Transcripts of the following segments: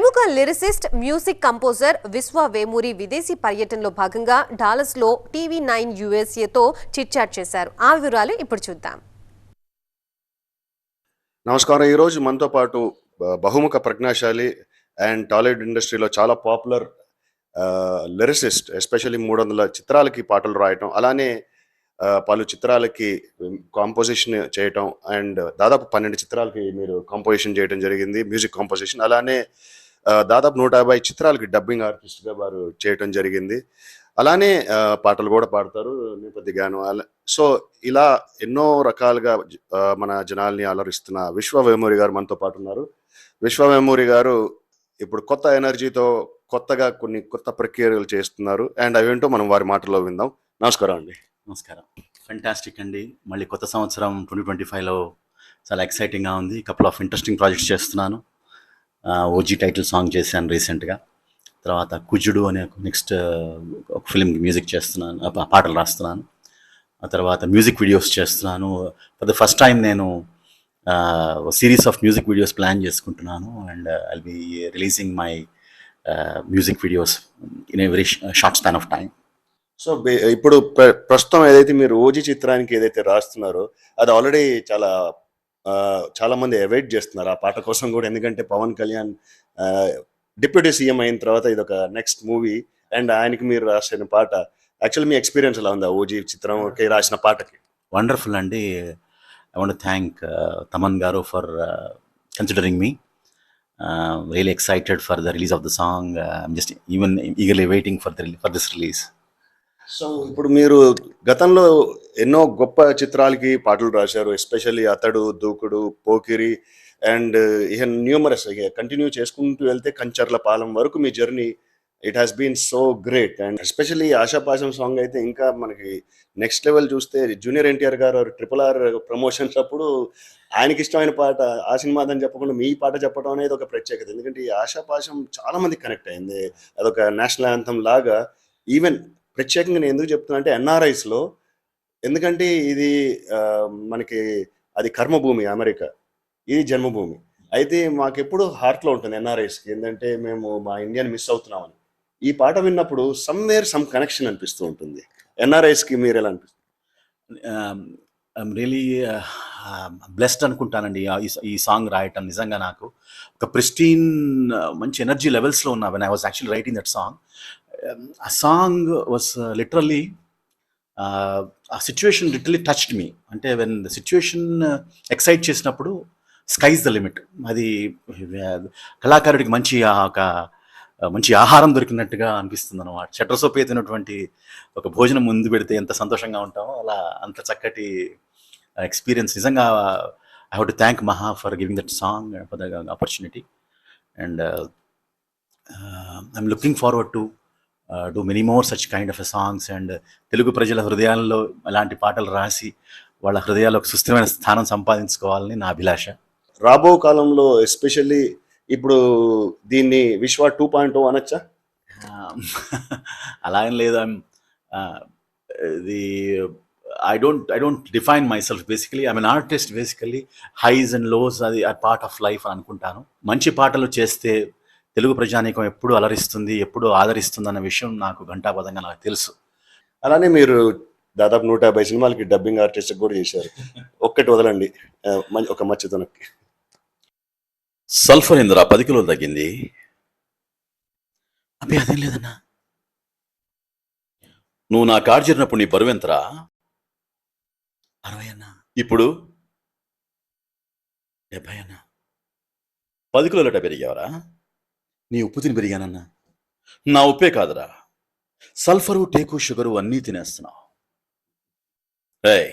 ప్రముఖ lyricist music composer విశ్వ వేమూరి విదేశీ పర్యటనలో భాగంగా డాలస్లో టీవీ నైన్ యుఎస్ఏతో చిట్చాట్ చేశారు. ఆ వివరాలు ఇప్పుడు చూద్దాం. నమస్కారం. ఈరోజు మనతో పాటు బహుముఖ ప్రజ్ఞాశాలి అండ్ టాలీవుడ్ ఇండస్ట్రీలో చాలా పాపులర్ లిరిసిస్ట్ ఎస్పెషల్లీ మూడు వందల చిత్రాలకి పాటలు రాయటం అలానే పలు చిత్రాలకి కాంపోజిషన్ చేయటం అండ్ దాదాపు పన్నెండు చిత్రాలకి మీరు కాంపోజిషన్ చేయడం జరిగింది మ్యూజిక్ కాంపోజిషన్ అలానే దాదాపు నూట యాభై చిత్రాలకి డబ్బింగ్ ఆర్టిస్ట్గా వారు చేయటం జరిగింది. అలానే పాటలు కూడా పాడతారు నేపథ్య గానం. అలా సో ఇలా ఎన్నో రకాలుగా మన జనాల్ని అలరిస్తున్న విశ్వవేమూరి గారు మనతో పాటు ఉన్నారు. విశ్వవేమూరి గారు ఇప్పుడు కొత్త ఎనర్జీతో కొత్తగా కొన్ని కొత్త ప్రక్రియలు చేస్తున్నారు. అండ్ అవేంటో మనం వారి మాటల్లో విందాం. నమస్కారం అండి. నమస్కారం. ఫెంటాస్టిక్ అండి. మళ్ళీ కొత్త సంవత్సరం ట్వంటీ ట్వంటీ ఫైవ్లో చాలా ఎక్సైటింగ్గా ఉంది. కపుల్ ఆఫ్ ఇంట్రెస్టింగ్ ప్రాజెక్ట్స్ చేస్తున్నాను. ఓజీ టైటిల్ సాంగ్ చేశాను రీసెంట్గా తర్వాత కుజుడు అనే నెక్స్ట్ ఒక ఫిల్మ్ మ్యూజిక్ చేస్తున్నాను పాటలు రాస్తున్నాను. ఆ తర్వాత మ్యూజిక్ వీడియోస్ చేస్తున్నాను. ఫర్ ద ఫస్ట్ టైం నేను series of music videos plan చేసుకుంటున్నాను. And I'll be releasing my music videos in a very short span of time so ఇప్పుడు ప్ర- ప్రస్తుతం ఏదైతే మీరు ఓజీ చిత్రానికి ఏదైతే రాస్తున్నారో అది ఆల్రెడీ చాలా చాలామంది చాలా అవైట్ చేస్తున్నారు ఆ పాట కోసం కూడా. ఎందుకంటే పవన్ కళ్యాణ్ డిప్యూటీ సీఎం అయిన తర్వాత ఇది ఒక నెక్స్ట్ మూవీ అండ్ ఆయనకి మీరు రాసిన పాట యాక్చువల్ మీ ఎక్స్పీరియన్స్ ఎలా ఉంది ఓజీ చిత్రంకి రాసిన పాటకి? వండర్ఫుల్ అండి. I want thank Thaman garu for considering me really excited for the release of the song I'm just even eagerly waiting for the for this release so ఇప్పుడు మీరు గతంలో ఎన్నో గొప్ప చిత్రాలకి పాటలు రాశారు ఎస్పెషల్లీ అతడు దూకుడు పోకిరి అండ్ ఇక న్యూమరస్ కంటిన్యూ చేసుకుంటూ వెళ్తే కంచర్ల పాలెం వరకు మీ journey it has been so great and especially Ashapasham song అయితే ఇంకా మనకి నెక్స్ట్ లెవెల్ చూస్తే junior NTR garu triple R promotions అప్పుడు ఆయనకి ఇష్టమైన పాట ఆ సినిమా అని చెప్పకుండా మీ పాట చెప్పడం అనేది ఒక ప్రత్యేకత. ఎందుకంటే ఈ ఆశాపాశం చాలా మంది కనెక్ట్ అయింది. అదొక నేషనల్ యాంథం లాగా ఈవెన్ ప్రత్యేకంగా నేను ఎందుకు చెప్తున్నా అంటే ఎన్ఆర్ఐస్లో ఎందుకంటే ఇది మనకి అది కర్మభూమి అమెరికా. ఇది జన్మభూమి. అయితే మాకెప్పుడు హార్ట్లో ఉంటుంది ఎన్ఆర్ఐస్కి ఏంటంటే మేము మా ఇండియాని మిస్ అవుతున్నామని. ఈ పాట విన్నప్పుడు సమ్వేర్ సమ్ కనెక్షన్ అనిపిస్తూ ఉంటుంది. ఎన్ఆర్ఐస్కి మీరు ఎలా అనిపిస్తుంది రియలీ బ్లెస్డ్ అనుకుంటానండి. ఈ- ఈ సాంగ్ రాయటం నిజంగా నాకు. ఒక ప్రిస్టీన్ మంచి ఎనర్జీ లెవెల్స్లో ఉన్నా. When I was actually writing that song ఆ సాంగ్ వాస్ లిటరలీ ఆ సిచ్యువేషన్ లిటరలీ టచ్డ్ మీ అంటే వెన్ ద సిచ్యువేషన్ ఎక్సైట్ చేసినప్పుడు స్కైస్ ద లిమిట్ అది కళాకారుడికి మంచి ఆ ఒక మంచి ఆహారం దొరికినట్టుగా అనిపిస్తుంది అనమాట చట్రసోపే తినటువంటి ఒక భోజనం ముందు పెడితే ఎంత సంతోషంగా ఉంటామో అలా అంత చక్కటి ఎక్స్పీరియన్స్ నిజంగా I how to thank Maha for giving that song for the opportunity and I'm looking forward to do many more such kind of songs and Telugu ప్రజల హృదయాల్లో అలాంటి పాటలు రాసి వాళ్ళ హృదయాల్లో ఒక సుస్థిరమైన స్థానం సంపాదించుకోవాలని నా అభిలాష. రాబో కాలంలో ఎస్పెషల్లీ ఇప్పుడు దీన్ని విశ్వ టూ పాయింట్ అనొచ్చా? అలా ఏం లేదు. ఇది I don't I don't define myself basically I mean artist basically highs and lows అది పార్ట్ ఆఫ్ లైఫ్ అని అనుకుంటాను. మంచి పాటలు చేస్తే తెలుగు ప్రజానీకం ఎప్పుడు అలరిస్తుంది ఎప్పుడు ఆదరిస్తుంది అన్న విషయం నాకు ఘంటాపదంగా నాకు తెలుసు. అలానే మీరు దాదాపు నూట యాభై సినిమాలకి డబ్బింగ్ ఆర్టిస్ట్ కూడా చేశారు. ఒక్కటి వదలండి. ఒక మచ్చతనకి సల్ఫర్ ఇందిరా పది కిలోలు తగ్గింది. అబ్బే అదేం లేదన్నా. నువ్వు నా కార్ చేరినప్పుడు నీ బరువు ఎంతరా? అరవై అన్నా. ఇప్పుడు? డెబ్బై అన్నా. పది కిలోలట పెరిగావరా నీ ఉప్పు తిని పెరిగానన్నా. నా ఉప్పే కాదురా. సల్ఫరు టేకు షుగరు అన్నీ తినేస్తున్నావు ఏయ్.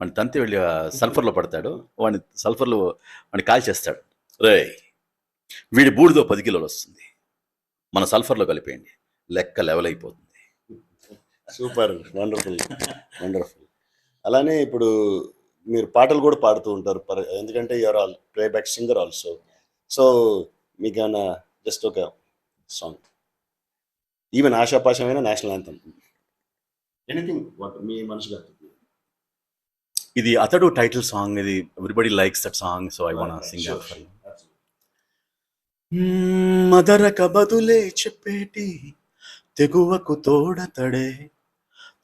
వాడిని తంతి వెళ్ళి సల్ఫర్లో పడతాడు. వాడిని సల్ఫర్లో వాడిని కాల్చేస్తాడు రే వీడి బూడిదో పది కిలోలు వస్తుంది. మన సల్ఫర్లో కలిపేయండి. లెక్క లెవెల్ అయిపోతుంది. సూపర్. వండర్ఫుల్. వండర్ఫుల్. అలానే ఇప్పుడు మీరు పాటలు కూడా పాడుతూ ఉంటారు. పర్- ఎందుకంటే you're all playback singer also. So మీకు ఏమైనా జస్ట్ ఒక సాంగ్ ఈవెన్ ఆశాపాశమైన నేషనల్ యాంథమ్ ఎనీథింగ్ మీ మనసుగా ఇది అతడు టైటిల్ సాంగ్ ఇది everybody likes that song so I want sing Sure, for sure. Hmm, మదరక బదులే చెప్పేటి తెగువకు తోడతడే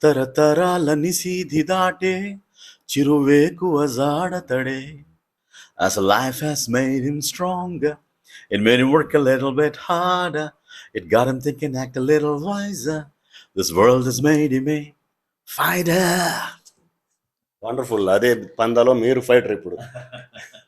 తరతరాల నిసీధి దాటే చిరువేకువ జాడతడే As life has made him stronger, it made him work a little bit harder. It got him thinking, act a little wiser. This world has made him a fighter. Wonderful అదే పందాలో మీరు fighter ఇప్పుడు